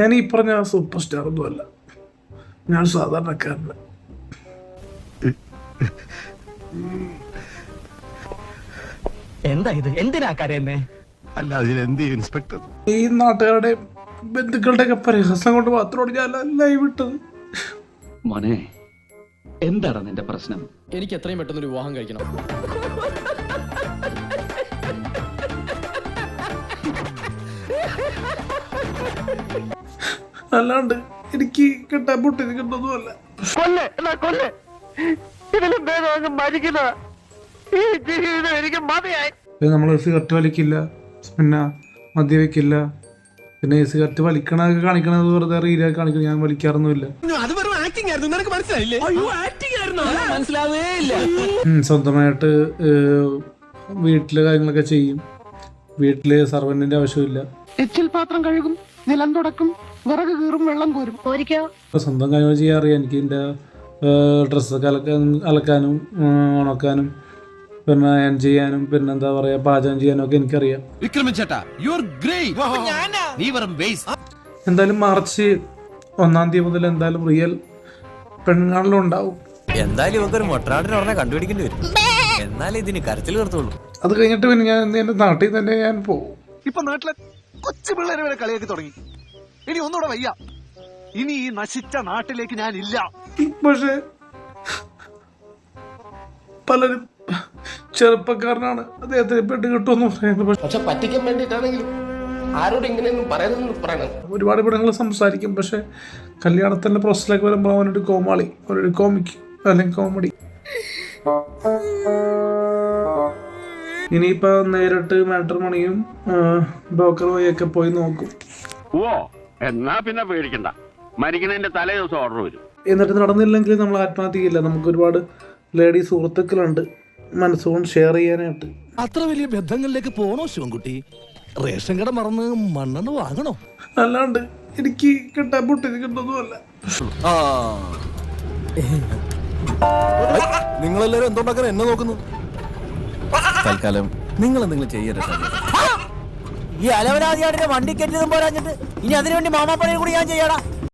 ഞാൻ ഈ പറഞ്ഞ സൂപ്പർ സ്റ്റാർ ഒന്നും അല്ല. ഞാൻ സാധാരണക്കാരന്. എന്താ ഇത്? എന്തിനാ കരയുന്നേ? അല്ല അതിലെന്ത് എന്ത് ഇൻസ്പെക്ടർ? ഈ നാട്ടുകാരുടെ ബന്ധുക്കളുടെ ഒക്കെ പരിഹാസം കൊണ്ട് മാത്രമാണ് ഞാൻ ലൈവ് ഇട്ടത് മോനെ എന്താണ് നിന്റെ പ്രശ്നം? എനിക്ക് എത്രയും പെട്ടെന്ന് ഒരു വിവാഹം കഴിക്കണം. അല്ലാണ്ട് എനിക്ക് കിട്ടാൻ പൊട്ടിരിക്കുന്നതുമല്ല കൊല്ലെ എന്നാ കൊല്ലെ. ഇതിലും ഭേദം അങ്ങ് മരിക്കുന്ന ഈ ജീവിതം എനിക്ക് മതിയായി. നമ്മൾ സിഗരറ്റ് വലിക്കില്ല പിന്നെ മദ്യവെക്കില്ല പിന്നെ സിഗരറ്റ് വലിക്കണൊക്കെ കാണിക്കണത് വെറുതെ റീലൊക്കെ കാണിക്കണം ഞാൻ വലിക്കാറൊന്നുമില്ല. അത് വെറും ആക്ടിംഗ് ആയിരുന്നു. നിനക്ക് മനസ്സിലായില്ലേ? അയ്യോ ആക്ടിംഗ് ആയിരുന്നു? മനസ്സിലാവേ ഇല്ല. സ്വന്തമായിട്ട് വീട്ടിലെ കാര്യങ്ങളൊക്കെ ചെയ്യും. വീട്ടിൽ സർവന്റിന്റെ ആവശ്യമില്ല. എച്ചിൽ പാത്രം കഴുകും നിലം തുടക്കും വിറക് കീറും വെള്ളം കോരും. ഇപ്പൊ സ്വന്തം കാര്യങ്ങൾ ചെയ്യാൻ അറിയാം. എനിക്ക് എന്റെ ഡ്രസ്സൊക്കെ അലക്കാൻ അലക്കാനും ഉണക്കാനും പിന്നെ അയൺ ചെയ്യാനും പിന്നെ എന്താ പറയാ പാചകം ചെയ്യാനും ഒക്കെ എനിക്കറിയാം. ചേട്ടാ യു ആർ ഗ്രേറ്റ് നീ വെറും വേസ്റ്റ് എന്തായാലും മാർച്ച് ഒന്നാം തീയതി മുതൽ എന്തായാലും റിയൽ പെണ്ണുകാണലും ഉണ്ടാവും. എന്തായാലും ഇവക്കൊരു മൊട്ടനാടിനെ ഉടനെ കണ്ടുപിടിക്കേണ്ടി വരും. എന്നാലേ ഇതിന് കരച്ചിൽ നിർത്തുള്ളൂ അത് കഴിഞ്ഞിട്ട് പിന്നെ ഞാൻ എന്റെ നാട്ടിൽ തന്നെ ഞാൻ പോകും ഇപ്പൊ നാട്ടിലെ കൊച്ചു പിള്ളേരെ വരെ കളിയാക്കി തുടങ്ങി. ഇനി ഒന്നുകൂടെ വയ്യ. ഇനി ഈ നശിച്ച നാട്ടിലേക്ക് ഞാൻ ഇല്ല. പക്ഷേ പലരും ചെറുപ്പക്കാരനാണ്. അദ്ദേഹത്തെ പെട്ട് കിട്ടുമെന്ന് പറയുന്നത്. പക്ഷെ പറ്റിക്കാൻ വേണ്ടിയിട്ടാണെങ്കിലും ആരോട് ഇങ്ങനെയൊന്നും പറയുന്നത് പറയണം. ഒരുപാട് പെണ്ണുങ്ങൾ സംസാരിക്കും. പക്ഷെ കല്യാണത്തിന്റെ പ്രോസസ്സിലേക്ക് വരുമ്പോൾ അവനൊരു കോമാളി അവനൊരു കോമിക് അല്ലെങ്കിൽ കോമഡി ഇനിയിപ്പോ നേരിട്ട് മാട്രിമണിയും ബ്രോക്കർ വഴിയൊക്കെ പോയി നോക്കും. ഓ എന്നാ പിന്നെ പേടിക്കണ്ട. മരിക്കുന്നതിന്റെ തലേ ദിവസം ഓർഡർ വരും. എന്നിട്ട് നടന്നില്ലെങ്കിൽ നമ്മൾ ആത്മഹത്യയില്ല നമുക്ക് ഒരുപാട് ലേഡി സുഹൃത്തുക്കളുണ്ട്. മനസ്സുകൊണ്ട് ഷെയർ ചെയ്യാനായിട്ട്. അത്ര വലിയ ബന്ധങ്ങളിലേക്ക് പോണോ ശിവൻകുട്ടി? റേഷൻ കട മറന്ന് മണ്ണെണ്ണ വാങ്ങണോ? അല്ലാണ്ട് എനിക്ക് കിട്ടാൻ പൊട്ടിരിക്കുന്നൊന്നുമല്ല. നിങ്ങളെല്ലാരും എന്തുണ്ടാക്കാൻ എന്നെ നോക്കുന്നു തൽക്കാലം നിങ്ങൾ എന്തെങ്കിലും ചെയ്യരുത് ഈ അലവനാദിയാടിന്റെ വണ്ടി കെട്ടിയതും പോരാഞ്ഞിട്ട് ഇനി അതിനുവേണ്ടി മാമാപ്പണിയും കൂടി ഞാൻ ചെയ്യാടാ.